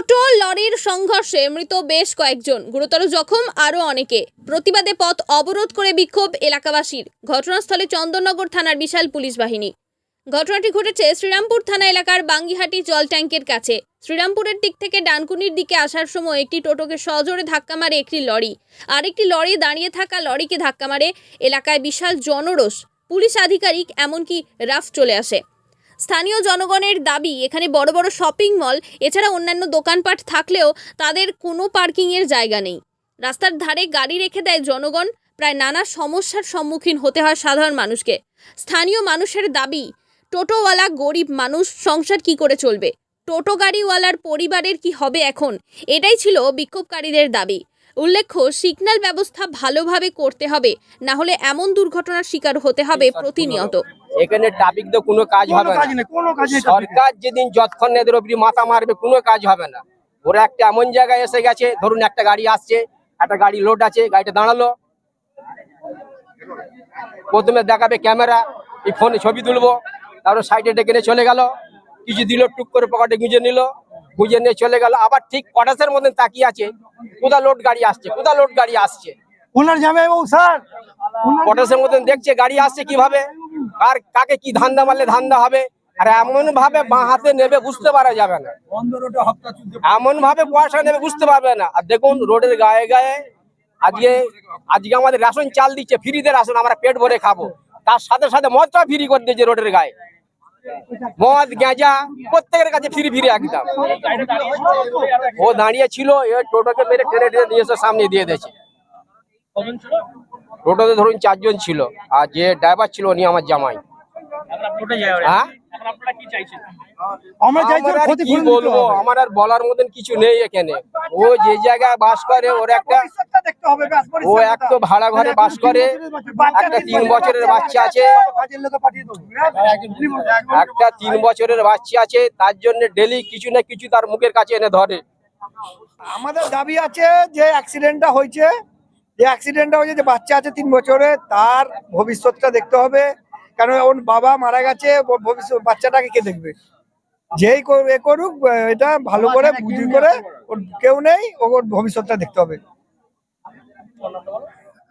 টোটো লরির সংঘর্ষে মৃত বেশ কয়েকজন, গুরুতর জখম আরও অনেকে। প্রতিবাদে পথ অবরোধ করে বিক্ষোভ এলাকাবাসীর, ঘটনাস্থলে চন্দননগর থানার বিশাল পুলিশ বাহিনী। ঘটনাটি ঘটেছে শ্রীরামপুর থানা এলাকার বাঙ্গিহাটি জল ট্যাঙ্কের কাছে। শ্রীরামপুরের দিক থেকে ডানকুনির দিকে আসার সময় একটি টোটোকে সজোরে ধাক্কা মারে একটি লরি। আরেকটি লরি দাঁড়িয়ে থাকা লরিকে ধাক্কা মারে এলাকায় বিশাল জনরোষ। পুলিশ আধিকারিক, এমনকি রাফ চলে আসে। স্থানীয় জনগণের দাবি এখানে বড় বড় শপিং মল এছাড়া অন্যান্য দোকানপাট থাকলেও তাদের কোনো পার্কিংয়ের জায়গা নেই। রাস্তার ধারে গাড়ি রেখে দেয় জনগণ প্রায় নানা সমস্যার সম্মুখীন হতে হয় সাধারণ মানুষকে। স্থানীয় মানুষের দাবি টোটোওয়ালা গরিব মানুষ সংসার কি করে চলবে? টোটো গাড়িওয়ালার পরিবারের কি হবে এখন? এটাই ছিল বিক্ষোভকারীদের দাবি। উল্লেখ্য সিগন্যাল ব্যবস্থা ভালোভাবে করতে হবে না হলে এমন দুর্ঘটনার শিকার হতে হবে প্রতিনিয়ত। এখানে ট্রাফিক তো কোনো কাজ হবে না। কোনো কাজ সরকার যেদিন যতক্ষণ এদের অব্দি মাথা মারবে কোনো কাজ হবে না। ওরা একটা এমন জায়গায় এসে গেছে ধরুন একটা গাড়ি আসছে একটা গাড়ি লোড আছে গাড়িটা দাঁড়াল। প্রথমে দেখাবে ক্যামেরা এই ফোনে ছবি তুলবো তারপরে সাইডে ডেকে নিয়ে চলে গেল। কিছু দিল টুক করে পকেটে গুঁজে নিল গুঁজে নিয়ে চলে গেল। আবার ঠিক কটাসের মধ্যে তাকিয়ে আছে কোথা লোড গাড়ি আসছে কোথা লোড গাড়ি আসছে? ওনার স্যার। পটাশের মতন দেখছে গাড়ি আসছে কীভাবে? কার কাকে কি ধান্দা মারলে ধান্দা হবে? আর এমন ভাবে বাঁ হাতে নেবে বুঝতে পারা যাবে না। এমন ভাবে পয়সা নেবে বুঝতে পারবে না। আর দেখুন রোডের গায়ে গায়ে আজকে আজকে আমাদের রেশন চাল দিচ্ছে ফ্রিতে রেশন আমরা পেট ভরে খাব। তার সাথে সাথে মদটা ফ্রি করে দিয়েছে রোডের গায়ে। মদ গেঁজা প্রত্যেকের কাছে ফ্রি ফ্রি একদম। ও দাঁড়িয়ে ছিল এ টোটোকে মেরে টেনে টেনে নিয়ে এসে সামনে দিয়ে দিয়েছে। টোটোতে ধরুন চারজন ছিল আর যে ড্রাইভার ছিল উনি আমার জামাই। হ্যাঁ? কি বলব? আমার আর বলার মতন কিছু নেই এখানে। ও যে জায়গায় বাস করে ওর একটা দেখতে হবে ব্যাস ও এক তো ভাড়া ঘরে বাস করে একটা তিন বছরের বাচ্চা আছে। একটা তিন বছরের বাচ্চা আছে তার জন্য ডেলি কিছু না কিছু তার মুখের কাছে এনে ধরে। আমাদের দাবি আছে যে অ্যাক্সিডেন্টটা হয়েছে। যে অ্যাক্সিডেন্টটা হয়েছে যে বাচ্চা আছে তিন বছরে তার ভবিষ্যৎটা দেখতে হবে। কারণ ওর বাবা মারা গেছে ভবিষ্যৎ বাচ্চাটাকে কে দেখবে? যেই এ করুক এটা ভালো করে বুঝি করে ওর কেউ নেই ওর ভবিষ্যৎটা দেখতে হবে।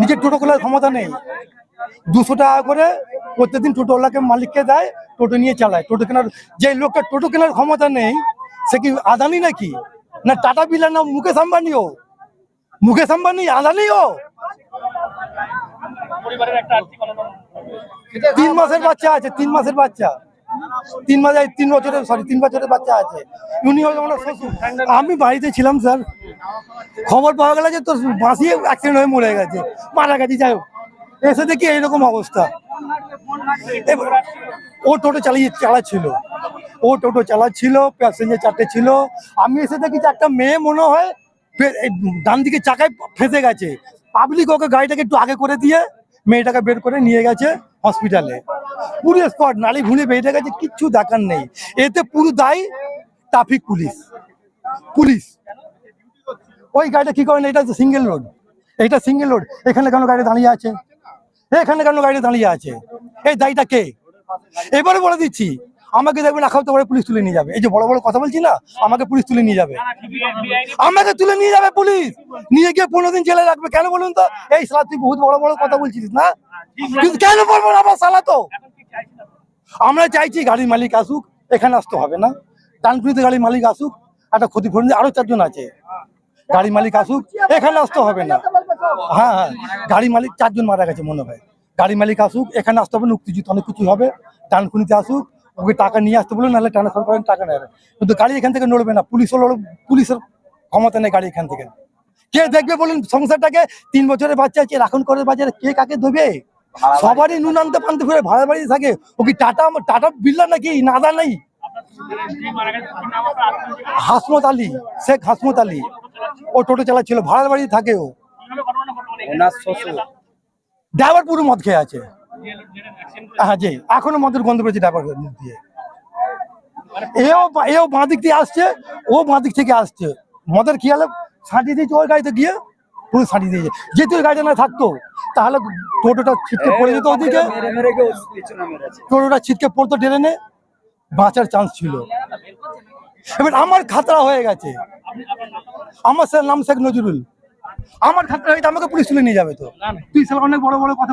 নিজের টোটো খোলার ক্ষমতা নেই। দুশো টাকা করে প্রত্যেকদিন টোটোওয়ালাকে মালিককে দেয়, টোটো নিয়ে চালায়। টোটো কেনার, যে লোকটা টোটো কেনার ক্ষমতা নেই, সে কি আদানি নাকি? না টাটা বিলার না মুকেশ আম্বানিও? মুকেশ আম্বানি আদানিও? তিন মাসের বাচ্চা আছে, তিন মাসের বাচ্চা। তিন মাসে তিন বছরের সরি তিন বছরের বাচ্চা আছে। উনি আমি বাড়িতে ছিলাম, স্যার। খবর পাওয়া গেল যে তোর বাঁশি অ্যাক্সিডেন্ট হয়ে মরে গেছে। মারা গেছে, যাই হোক। এসে দেখি এইরকম অবস্থা। ও টোটো চালিয়ে, চালাচ্ছিল। ও টোটো চালাচ্ছিল প্যাসেঞ্জার চারটে ছিল। আমি এসে দেখি যে একটা মেয়ে মনে হয় ডান দিকে চাকায় ফেঁসে গেছে। পাবলিক ওকে গাড়িটাকে একটু আগে করে দিয়ে মেয়েটাকে বের করে নিয়ে গেছে হসপিটালে পুরো স্পট নালি ভুলে বেরিয়ে গেছে, কিচ্ছু দেখার নেই। এতে পুরো দায়ী ট্রাফিক পুলিশ। পুলিশ। ওই গাড়িটা কি করেন? এটা সিঙ্গেল রোড এটা সিঙ্গেল রোড এখানে কেন গাড়ি দাঁড়িয়ে আছে? এখানে কেন গাড়ি দাঁড়িয়ে আছে? এই দায়ীটা কে? এবারে বলে দিচ্ছি, আমাকে দেখবেন আখাউতে করে পুলিশ তুলে নিয়ে যাবে। এই যে বড় বড় কথা বলছি না, আমাকে পুলিশ তুলে নিয়ে যাবে। আমাকে তুলে নিয়ে যাবে পুলিশ। নিয়ে গিয়ে পনেরো দিন জেলে রাখবে। কেন বলুন তো? এই সালা তুই বহুত বড় বড় কথা বলছিস না? কিন্তু কেন বলব আমার সালা তো? আমরা চাইছি গাড়ির মালিক আসুক, এখানে আসতে হবে না। ডানকুনিতে গাড়ির মালিক আসুক, একটা ক্ষতিপূরণ আরও চারজন আছে। গাড়ি মালিক আসুক, এখানে আসতে হবে না। হ্যাঁ হ্যাঁ গাড়ি মালিক চারজন মারা গেছে মনে হয়। গাড়ি মালিক আসুক, এখানে আসতে হবে না উত্তেজিত অনেক কিছু হবে। ডানকুনিতে আসুক, ওকে টাকা নিয়ে আসতে বলুন নাহলে ট্রান্সফার করেন, টাকা নেবে কিন্তু গাড়ি এখান থেকে নড়বে না, পুলিশও লড় পুলিশের ক্ষমতা নেই গাড়ি এখান থেকে। কে দেখবে বলুন, সংসারটাকে তিন বছরের বাচ্চা আছে, এখন করে বাজারে কে কাকে দেবে সবারই নুন আনতে পানতে ফিরে ভাড়া বাড়ি থাকে। ও কি টাটা টাটা বিল্লা নাকি? নাদা নেই? হাসমত আলী, শেখ হাসমত আলী। ও টোটো চালাচ্ছিল ভাড়ার বাড়ি থাকে ও। ড্রাইভার পুরো মদ খেয়ে আছে। হ্যাঁ জি এখনও মদের গন্ধ পেয়েছে ড্রাইভার মুখ দিয়ে। এও এও বাঁ দিক দিয়ে আসছে ও বাঁ দিক থেকে আসছে। মদের খেয়ালে সাঁটিয়ে দিয়েছে ওর গাড়িতে গিয়ে পুরো সাঁটিয়ে দিয়েছে। যেহেতু ওই গাড়িটা না থাকতো তাহলে টোটোটা ছিটকে পড়ে যেত ওদিকে। টোটোটা ছিটকে পড়তো ট্রেনে বাঁচার চান্স ছিল। এবার আমার খাতরা হয়ে গেছে। আমার স্যার নাম শেখ নজরুল। আমার খাতা হয়তো আমাকে পুলিশ তুলে নিয়ে যাবে তো। তুই স্যার অনেক বড় বড় কথা